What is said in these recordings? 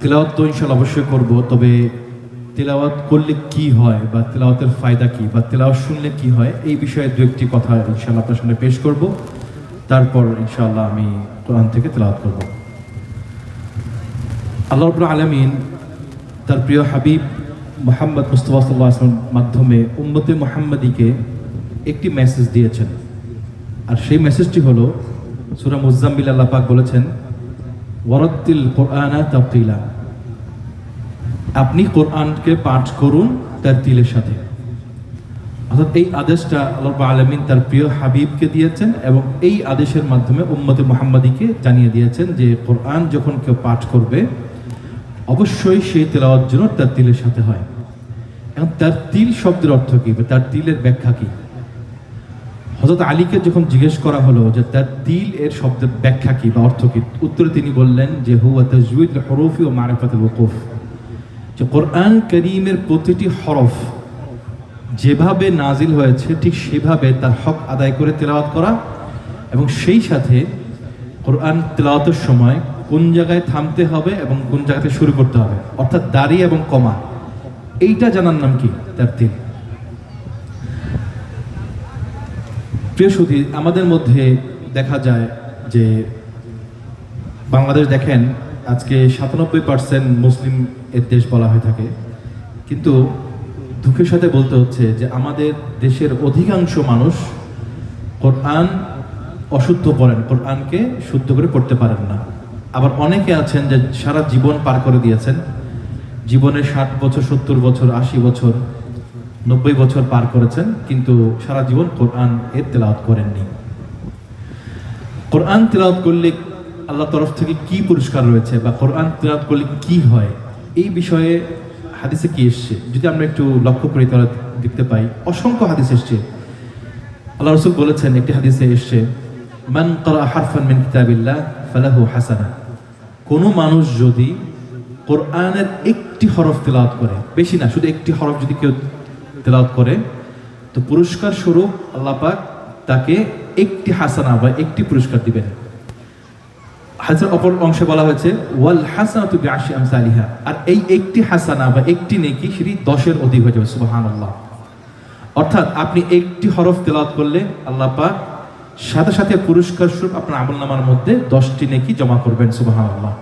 তেলাওয়াত তো ইনশাল্লাহ অবশ্যই করব, তবে তেলাওয়াত করলে কি হয় বা তেলাওয়াতের ফায়দা কি বা তেলাওয়াত শুনলে কি হয়, এই বিষয়ে দু একটি কথা ইনশাল্লাহ আপনার সামনে পেশ করব। তারপর ইনশাল্লাহ আমি কোরআন থেকে তেলাওয়াত করব। আল্লাহ রবুল আলমিন তার প্রিয় হাবিব মোহাম্মদ মুস্তফা সাল্লাহ মাধ্যমে উম্মতে মোহাম্মদীকে একটি মেসেজ দিয়েছেন। আর সেই মেসেজটি হলো, সুরা মুজাম্মিল আল্লাহ পাক বলেছেন ওয়ারত্তিল কোরআনা তাফতিলা আপনি কোরআনকে পাঠ করুন তার তিলের সাথে। অর্থাৎ এই আদেশটা আল্লাহ আলমিন তার প্রিয় হাবিবকে দিয়েছেন এবং এই আদেশের মাধ্যমে উম্মতে মোহাম্মদীকে জানিয়ে দিয়েছেন যে কোরআন যখন কেউ পাঠ করবে, অবশ্যই সেই তেলাওয়াত জন্য তার তিলের সাথে হয়। এখন তার তিল শব্দের অর্থ কী? তার তিলের ব্যাখ্যা কী? হজরত আলীকে যখন জিজ্ঞেস করা হলো যে তার তিল এর শব্দের ব্যাখ্যা কি বা অর্থ কি, উত্তরে তিনি বললেন যে হুয়া তাজউইদ হরফি ও মারিফাতুল ওকুফ। যে কোরআন করিমের প্রতিটি হরফ যেভাবে নাজিল হয়েছে, ঠিক সেভাবে তার হক আদায় করে তেলাওয়াত করা এবং সেই সাথে কোরআন তেলাওয়াতের সময় কোন জায়গায় থামতে হবে এবং কোন জায়গাতে শুরু করতে হবে, অর্থাৎ দাঁড়িয়ে এবং কমা, এইটা জানার নাম কি? তার তিল প্রিয় সুধী, আমাদের মধ্যে দেখা যায় যে বাংলাদেশ দেখেন, আজকে সাতানব্বই পার্সেন্ট মুসলিম এর দেশ বলা হয়ে থাকে। কিন্তু দুঃখের সাথে বলতে হচ্ছে যে আমাদের দেশের অধিকাংশ মানুষ কোরআন অশুদ্ধ পড়েন, কোরআনকে শুদ্ধ করে পড়তে পারেন না। আবার অনেকে আছেন যে সারা জীবন পার করে দিয়েছেন। জীবনে ষাট বছর, সত্তর বছর, আশি বছর নব্বই বছর পার করেছেন, কিন্তু সারা জীবন কোরআন এর তেলাওয়াত করেননি। কোরআন তেলাওয়াত করলে আল্লাহ তরফ থেকে কি পুরস্কার রয়েছে বা কোরআন তেলাওয়াত করলে কি হয়, এই বিষয়ে হাদিসে কি এসছে? যদি আমরা একটু লক্ষ্য করি তাহলে দেখতে পাই, অসংখ্য হাদিস এসছে। আল্লাহ রসুল বলেছেন, একটি হাদিসে এসছে, মান করা হারফান মিন কিতাবিল্লাহ ফালাহু হাসানা। কোনো মানুষ যদি কোরআনের একটি হরফ তেলাওয়াত করে, বেশি না, শুধু একটি হরফ যদি কেউ তেলাওয়াত করে। তো পুরস্কার স্বরূপ আল্লাহ পাক তাকে একটি হাসানা বা একটি পুরস্কার দিবেন। হাসান অপর অংশে বলা হয়েছে, ওয়াল হাসানা তুবি আশি আমসালিহা। আর এই একটি হাসানা বা একটি নেকি সেটি দশের অধিক হয়ে যাবে সুবাহান আল্লাহ অর্থাৎ আপনি একটি হরফ তেলাওয়াত করলে আল্লাহ পাক সাথে সাথে পুরস্কার স্বরূপ আপনার আমল নামার মধ্যে দশটি নেকি জমা করবেন, সুবহানাল্লাহ।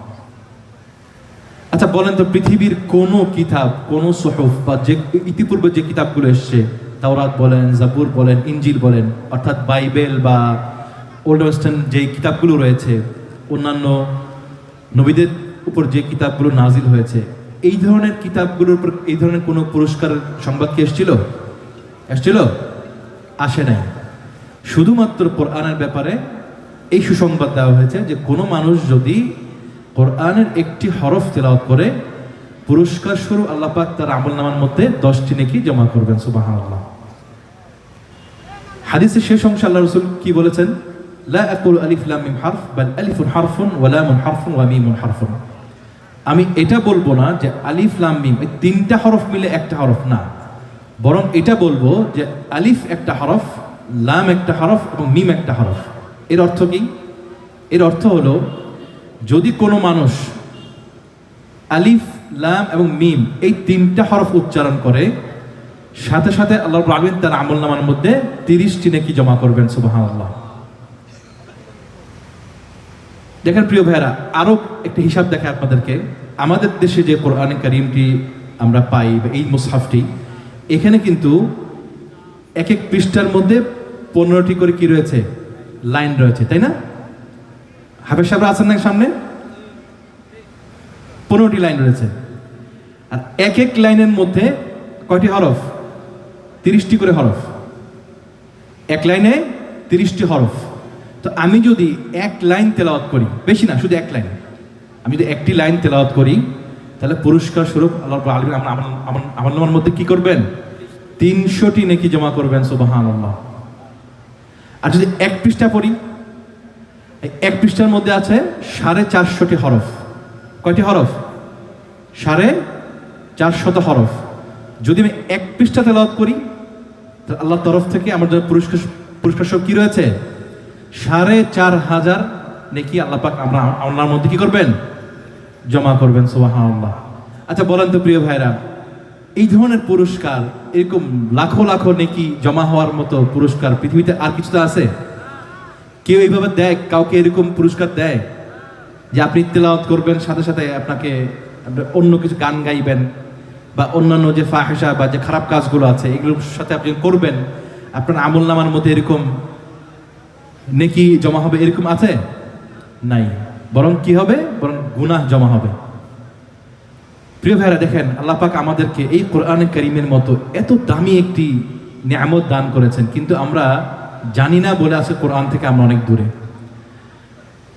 আচ্ছা বলেন তো, পৃথিবীর কোন কিতাব, কোন সহফ বা যে, ইতিপূর্বে যে কিতাবগুলো এসছে, তাওরাত বলেন, জাবুর বলেন ইঞ্জিল বলেন, অর্থাৎ বাইবেল বা ওল্ড ওয়েস্টার্ন যে কিতাবগুলো রয়েছে, অন্যান্য নবীদের উপর যে কিতাবগুলো নাজিল হয়েছে, এই ধরনের কিতাবগুলোর উপর, এই ধরনের কোনো পুরস্কারের সংবাদ কি এসেছিল? এসেছিল? আসে নাই। শুধুমাত্র কোরআনের ব্যাপারে এই সুসংবাদ দেওয়া হয়েছে যে কোনো মানুষ যদি কোরআনের একটি হরফ তেলাওয়াত করে পুরস্কার স্বরূপ আল্লাহ পাক তার আমল নামার মধ্যে দশটি নেকি জমা করবেন সুবাহ আল্লাহ হাদিসের শেষ অংশে আল্লাহ রসুল কি বলেছেন? লা আকুল আলিফ লাম মিম হারফ, বাল আলিফুন হারফুন ওয়া লামুন হারফুন ওয়া মিমুন হারফুন। আমি এটা বলব না যে আলিফ, লাম, মিম এই তিনটা হরফ মিলে একটা হরফ না। বরং এটা বলব যে আলিফ একটা হরফ, লাম একটা হরফ এবং মিম একটা হরফ। এর অর্থ কি? এর অর্থ হলো যদি কোনো মানুষ আলিফ, লাম এবং মিম এই তিনটা হরফ উচ্চারণ করে, সাথে সাথে আল্লাহ আলমিন তার আমল নামার মধ্যে তিরিশটি নাকি জমা করবেন সুবাহ আল্লাহ দেখেন প্রিয় ভাইরা আরও একটা হিসাব দেখে আপনাদেরকে। আমাদের দেশে যে কোরআন করিমটি আমরা পাই বা এই মুসাফটি এখানে কিন্তু এক এক পৃষ্ঠার মধ্যে পনেরোটি করে কি রয়েছে? লাইন রয়েছে, তাই না? হাফেজ সাহেবরা আছেন না সামনে? পনেরোটি লাইন রয়েছে। আর এক এক লাইনের মধ্যে কয়টি হরফ? তিরিশটি করে হরফ। এক লাইনে তিরিশটি হরফ। তো আমি যদি এক লাইন তেলাওয়াত করি, বেশি না, শুধু এক লাইন। আমি যদি একটি লাইন তেলাওয়াত করি, তাহলে পুরস্কার স্বরূপ আল্লাহ আলম আমার নামার মধ্যে কি করবেন? তিনশোটি নেকি জমা করবেন আল্লাহ আর যদি এক পৃষ্ঠা পড়ি এক পৃষ্ঠার মধ্যে আছে সাড়ে চারশোটি হরফ। কয়টি হরফ? সাড়ে চারশত হরফ। যদি আমি এক পৃষ্ঠা তেলাওয়াত করি আল্লাহর তরফ থেকে আমার জন্য পুরস্কার পুরস্কার সব কী রয়েছে? সাড়ে চার হাজার নেকি আল্লাহ পাক আমরা আল্লাহর মধ্যে কী করবেন? জমা করবেন, সুবহানাল্লাহ। আচ্ছা বলেন তো প্রিয় ভাইরা, এই ধরনের পুরস্কার এরকম লাখো লাখো নেকি জমা হওয়ার মতো পুরস্কার পৃথিবীতে আর কিছু তো আছে? কেউ এইভাবে দেয়, কাউকে এরকম পুরস্কার দেয় যে আপনি তেলাওয়াত করবেন, সাথে সাথে আপনাকে অন্য কিছু গান গাইবেন বা অন্যান্য যে ফাহেসা বা যে খারাপ কাজগুলো আছে, এগুলোর সাথে আপনি করবেন, আপনার আমল নামার মধ্যে এরকম নেকি জমা হবে এরকম আছে? নাই। বরং কি হবে? বরং গুনাহ জমা হবে। প্রিয় ভাইরা, দেখেন, আল্লাহ পাক আমাদেরকে এই কোরআন করিমের মতো এত দামি একটি নিয়ামত দান করেছেন। কিন্তু আমরা জানি না বলে আছে কোরআন থেকে আমরা অনেক দূরে।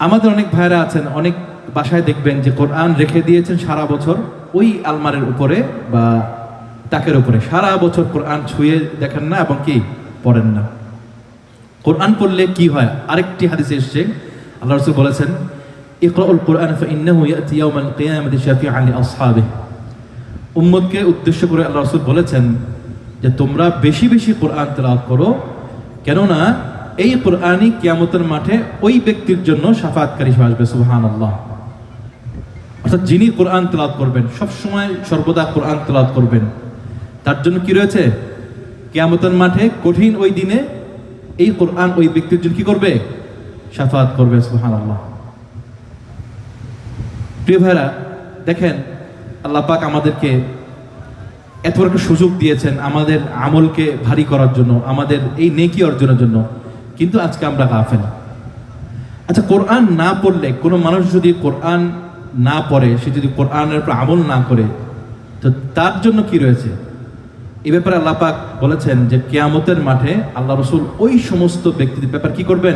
আমাদের অনেক ভাইরা আছেন, অনেক বাসায় দেখবেন যে কোরআন রেখে দিয়েছেন সারা বছর ওই আলমারের উপরে বা তাকের উপরে। সারা বছর কোরআন ছুঁয়ে দেখেন না এবং কি পড়েন না। কোরআন পড়লে কি হয়? আরেকটি হাদিসে এসছে, আল্লাহ রসুল বলেছেন, ইকরাউল কোরআন কিয়ামাতি উম্মতকে উদ্দেশ্য করে আল্লাহ রসুল বলেছেন যে, তোমরা বেশি বেশি কোরআন তেলাওয়াত করো কেননা এই কোরআনই কিয়ামতের মাঠে ওই ব্যক্তির জন্য সাফাতকারী হিসেবে আসবে সুহান আল্লাহ অর্থাৎ যিনি কোরআন তেলাওয়াত করবেন, সবসময় সর্বদা কোরআন তেলাওয়াত করবেন। তার জন্য কি রয়েছে? কিয়ামতের মাঠে কঠিন ওই দিনে এই কোরআন ওই ব্যক্তির জন্য কি করবে? সাফাত করবে সুহান আল্লাহ প্রিয় ভাইরা দেখেন, আল্লাহ পাক আমাদেরকে এত একটা সুযোগ দিয়েছেন আমাদের আমলকে ভারী করার জন্য, আমাদের এই নেকি অর্জনের জন্য। কিন্তু আজকে আমরা গাফেল। আচ্ছা কোরআন না পড়লে, কোনো মানুষ যদি কোরআন না পড়ে, সে যদি কোরআনের উপর আমল না করে, তো তার জন্য কি রয়েছে? এ ব্যাপারে আল্লাহ পাক বলেছেন যে, কেয়ামতের মাঠে আল্লাহ রসুল ওই সমস্ত ব্যক্তিদের ব্যাপার কি করবেন?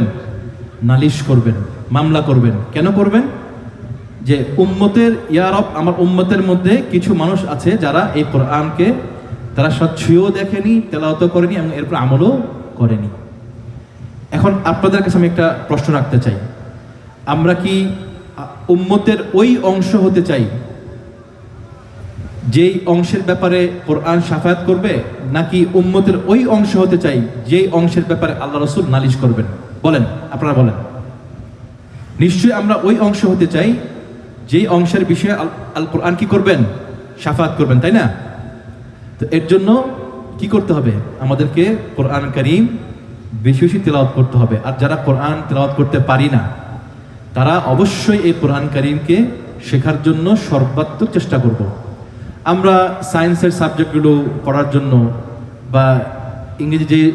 নালিশ করবেন, মামলা করবেন। কেন করবেন? যে উম্মতের ইয়ারব আমার উম্মতের মধ্যে কিছু মানুষ আছে যারা এই কোরআনকে তারা সচ্ছুও দেখেনি তেলাওত করেনি এবং এরপর আমলও করেনি। এখন আপনাদের কাছে আমি একটা প্রশ্ন রাখতে চাই। আমরা কি উম্মতের ওই অংশ হতে চাই যেই অংশের ব্যাপারে কোরআন সাফায়াত করবে, নাকি উম্মতের ওই অংশ হতে চাই যেই অংশের ব্যাপারে আল্লাহ রসুল নালিশ করবেন? বলেন, আপনারা বলেন। নিশ্চয়ই আমরা ওই অংশ হতে চাই যেই অংশের বিষয়ে আল- কোরআন কি করবেন? সাফাত করবেন, তাই না? তো এর জন্য কি করতে হবে? আমাদেরকে কোরআন করিম বেশি বেশি তেলাওয়াত করতে হবে। আর যারা কোরআন তেলাওয়াত করতে পারি না, তারা অবশ্যই এই কোরআন করিমকে শেখার জন্য সর্বাত্মক চেষ্টা করব। আমরা সায়েন্সের সাবজেক্টগুলো পড়ার জন্য বা ইংরেজি যে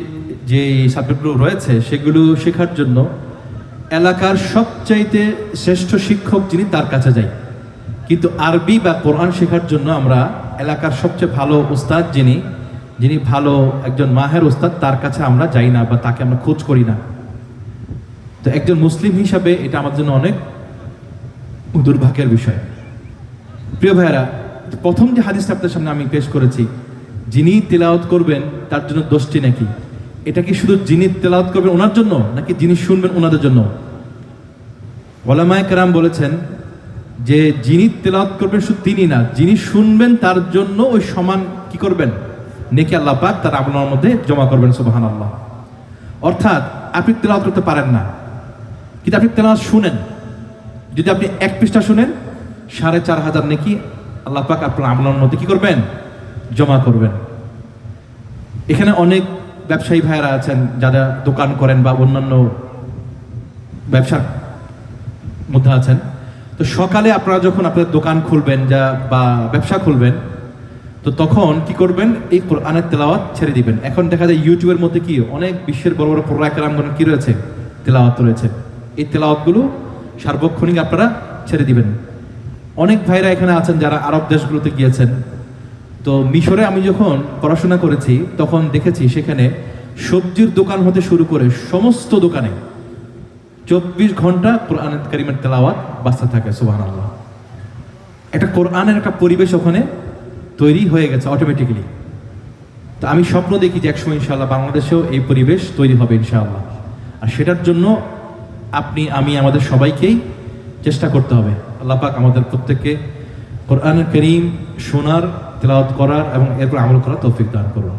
যে সাবজেক্টগুলো রয়েছে, সেগুলো শেখার জন্য এলাকার সবচাইতে শ্রেষ্ঠ শিক্ষক যিনি তার কাছে যাই। কিন্তু আরবি বা কোরআন শেখার জন্য আমরা এলাকার সবচেয়ে ভালো উস্তাদ যিনি যিনি ভালো একজন মাহের উস্তাদ, তার কাছে আমরা যাই না বা তাকে আমরা খোঁজ করি না। তো একজন মুসলিম হিসাবে এটা আমার জন্য অনেক দুর্ভাগ্যের বিষয়। প্রিয় ভাইয়েরা, প্রথম যে হাদিসটা আপনার সামনে আমি পেশ করেছি, যিনি তেলাওয়াত করবেন, তার জন্য দোষটি নাকি? এটা কি শুধু যিনি তেলাওয়াত করবেন ওনার জন্য, নাকি যিনি শুনবেন ওনাদের জন্য? ওলামায় কেরাম বলেছেন যে যিনি তেলাওয়াত করবেন শুধু তিনি না, যিনি শুনবেন তার জন্য ওই সমান কি করবেন? নেকি আল্লাহ পাক তার আপনার মধ্যে জমা করবেন সুবাহান আল্লাহ অর্থাৎ আপনি তেলাওয়াত করতে পারেন না। কিন্তু আপনি তেলাওয়াত শুনেন। যদি আপনি এক পৃষ্ঠা শুনেন, সাড়ে চার হাজার নেকি আল্লাহ পাক আপনার আমলার মধ্যে কি করবেন? জমা করবেন। এখানে অনেক ব্যবসায়ী ভাইয়েরা আছেন, যারা দোকান করেন বা অন্যান্য ব্যবসার মধ্যে আছেন, তো সকালে আপনারা যখন আপনাদের দোকান খুলবেন যা বা ব্যবসা খুলবেন, তো তখন কি করবেন? এই কোরআনের তেলাওয়াত ছেড়ে দিবেন। এখন দেখা যায় ইউটিউবের মধ্যে কি, অনেক বিশ্বের বড় বড় প্রোগ্রাম কি রয়েছে? তেলাওয়াত রয়েছে। এই তেলাওয়াতগুলো সার্বক্ষণিক আপনারা ছেড়ে দিবেন। অনেক ভাইরা এখানে আছেন যারা আরব দেশগুলোতে গিয়েছেন তো মিশরে আমি যখন পড়াশোনা করেছি, তখন দেখেছি সেখানে সবজির দোকান হতে শুরু করে সমস্ত দোকানে চব্বিশ ঘণ্টা কোরআন করিমের তেলাওয়াত বাঁচতে থাকে সুবাহ আল্লাহ একটা কোরআনের একটা পরিবেশ ওখানে তৈরি হয়ে গেছে অটোমেটিক্যালি তো আমি স্বপ্ন দেখি যে একসময় ইনশাআল্লাহ বাংলাদেশেও এই পরিবেশ তৈরি হবে ইনশাআল্লাহ। আর সেটার জন্য আপনি, আমি, আমাদের সবাইকেই চেষ্টা করতে হবে। আল্লাহ পাক আমাদের প্রত্যেককে কোরআন করিম শোনার তেলাওয়াত করার এবং এরপর আমল করার তৌফিক দান করুন।